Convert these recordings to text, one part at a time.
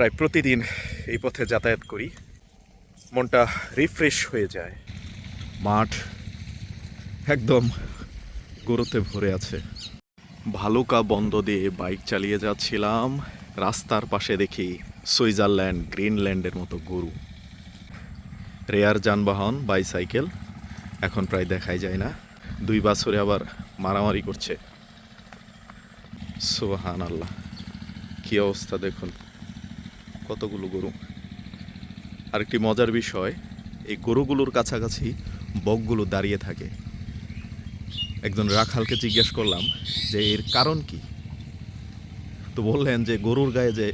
প্রায় প্রতিদিন এই পথে যাতায়াত করি। মনটা রিফ্রেশ হয়ে যায়। মাঠ একদম গরুতে ভরে আছে। ভালুকা বন্ধ দিয়ে বাইক চালিয়ে যাচ্ছিলাম। রাস্তার পাশে দেখি সুইজারল্যান্ড, গ্রিনল্যান্ডের মতো গরু। রেয়ার যানবাহন, বাইসাইকেল, এখন প্রায় দেখাই যায় না। দুই বছরে আবার মারামারি করছে। সোহান আল্লাহ কী অবস্থা দেখুন। কতগুলো গরু? আরেকটি মজার বিষয়, এই গরুগুলোর কাছাকাছি বকগুলো দাঁড়িয়ে থাকে। একজন রাখালকে জিজ্ঞেস করলাম যে, এর কারণ কি? তো বললেন যে, গরুর গায়ে যে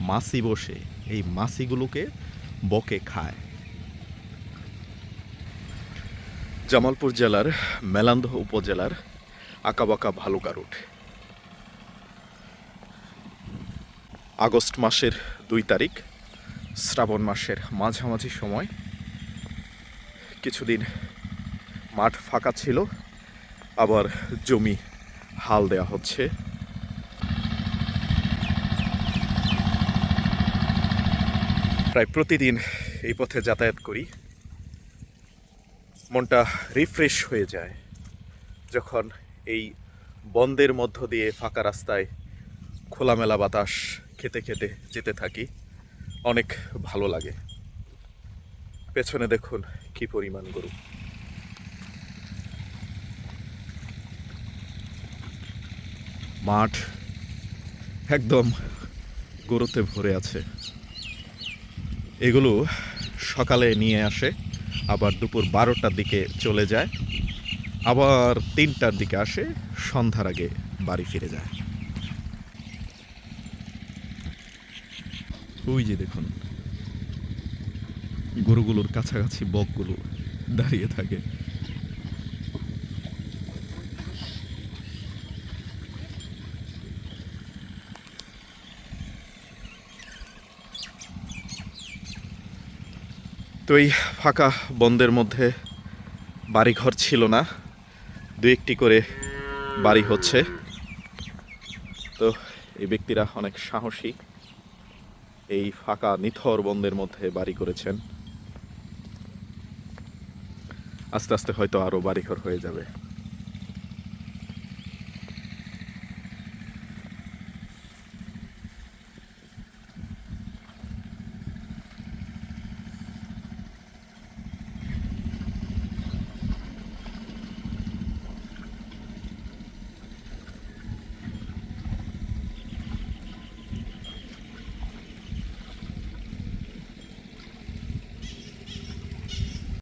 মাছি বসে, এই মাছিগুলোকে বকে খায়। জামালপুর জেলার মেলান্দহ উপজেলার আঁকাবাঁকা ভালুকা রুট আগস্ট মাসের দুই তারিখ, শ্রাবণ মাসের মাঝামাঝি সময়। কিছুদিন মাঠ ফাঁকা ছিল, আবার জমি হাল দেওয়া হচ্ছে। প্রায় প্রতিদিন এই পথে যাতায়াত করি। মনটা রিফ্রেশ হয়ে যায় যখন এই বন্দের মধ্য দিয়ে ফাঁকা রাস্তায় খোলামেলা বাতাস খেতে খেতে যেতে থাকি। অনেক ভালো লাগে। পেছনে দেখুন কি পরিমাণ গরু। মাঠ একদম গরুতে ভরে আছে। এগুলো সকালে নিয়ে আসে, আবার দুপুর বারোটার দিকে চলে যায়, আবার তিনটার দিকে আসে, সন্ধ্যার আগে বাড়ি ফিরে যায়। ওই যে দেখুন, গরুগুলোর কাছাকাছি বকগুলো দাঁড়িয়ে থাকে। তো এই ফাঁকা বন্ধের মধ্যে বাড়িঘর ছিল না, দু একটি করে বাড়ি হচ্ছে। তো এই ব্যক্তিরা অনেক সাহসী। এই ফাঁকা নিথর বন্ধের মধ্যে বাড়ি করেছেন। আস্তে আস্তে হয়তো আরও বাড়িঘর হয়ে যাবে।